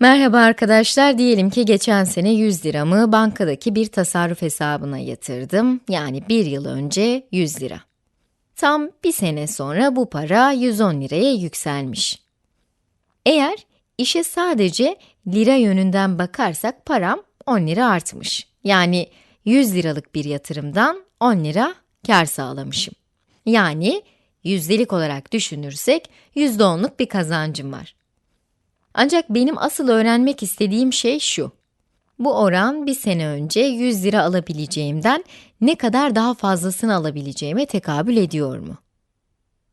Merhaba arkadaşlar, diyelim ki geçen sene 100 liramı bankadaki bir tasarruf hesabına yatırdım. Yani bir yıl önce 100 lira. Tam bir sene sonra bu para 110 liraya yükselmiş. Eğer işe sadece lira yönünden bakarsak param 10 lira artmış. Yani 100 liralık bir yatırımdan 10 lira kar sağlamışım. Yani yüzdelik olarak düşünürsek %10'luk bir kazancım var. Ancak benim asıl öğrenmek istediğim şey şu. Bu oran bir sene önce 100 lira alabileceğimden ne kadar daha fazlasını alabileceğime tekabül ediyor mu?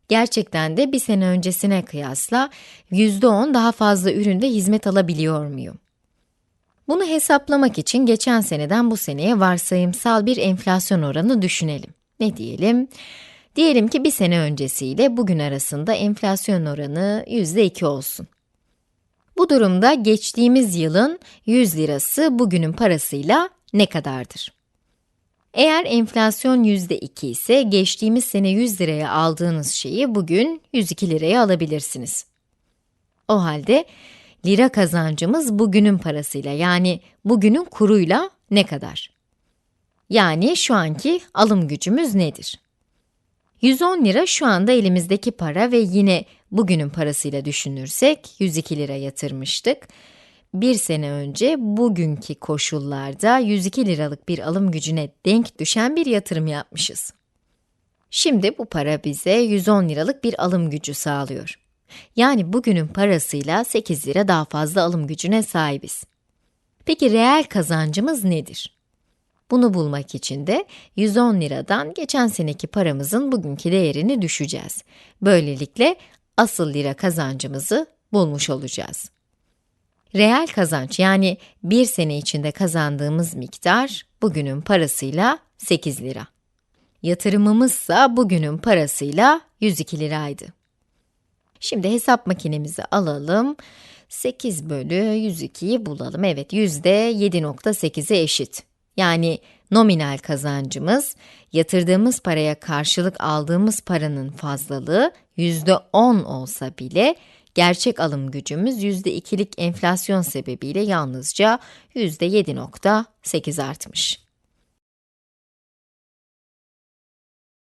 Gerçekten de bir sene öncesine kıyasla %10 daha fazla üründe hizmet alabiliyor muyum? Bunu hesaplamak için geçen seneden bu seneye varsayımsal bir enflasyon oranı düşünelim. Ne diyelim? Diyelim ki bir sene öncesiyle bugün arasında enflasyon oranı %2 olsun. Bu durumda geçtiğimiz yılın 100 lirası bugünün parasıyla ne kadardır? Eğer enflasyon %2 ise geçtiğimiz sene 100 liraya aldığınız şeyi bugün 102 liraya alabilirsiniz. O halde lira kazancımız bugünün parasıyla yani bugünün kuruyla ne kadar? Yani şu anki alım gücümüz nedir? 110 lira şu anda elimizdeki para ve yine bugünün parasıyla düşünürsek 102 lira yatırmıştık. Bir sene önce bugünkü koşullarda 102 liralık bir alım gücüne denk düşen bir yatırım yapmışız. Şimdi bu para bize 110 liralık bir alım gücü sağlıyor. Yani bugünün parasıyla 8 lira daha fazla alım gücüne sahibiz. Peki reel kazancımız nedir? Bunu bulmak için de 110 liradan geçen seneki paramızın bugünkü değerini düşeceğiz. Böylelikle asıl lira kazancımızı bulmuş olacağız. Reel kazanç yani bir sene içinde kazandığımız miktar bugünün parasıyla 8 lira. Yatırımımızsa bugünün parasıyla 102 liraydı. Şimdi hesap makinemizi alalım. 8 bölü 102'yi bulalım. Evet, yüzde 7.8'e eşit. Yani nominal kazancımız, yatırdığımız paraya karşılık aldığımız paranın fazlalığı yüzde 10 olsa bile, gerçek alım gücümüz yüzde 2'lik enflasyon sebebiyle yalnızca yüzde 7.8 artmış.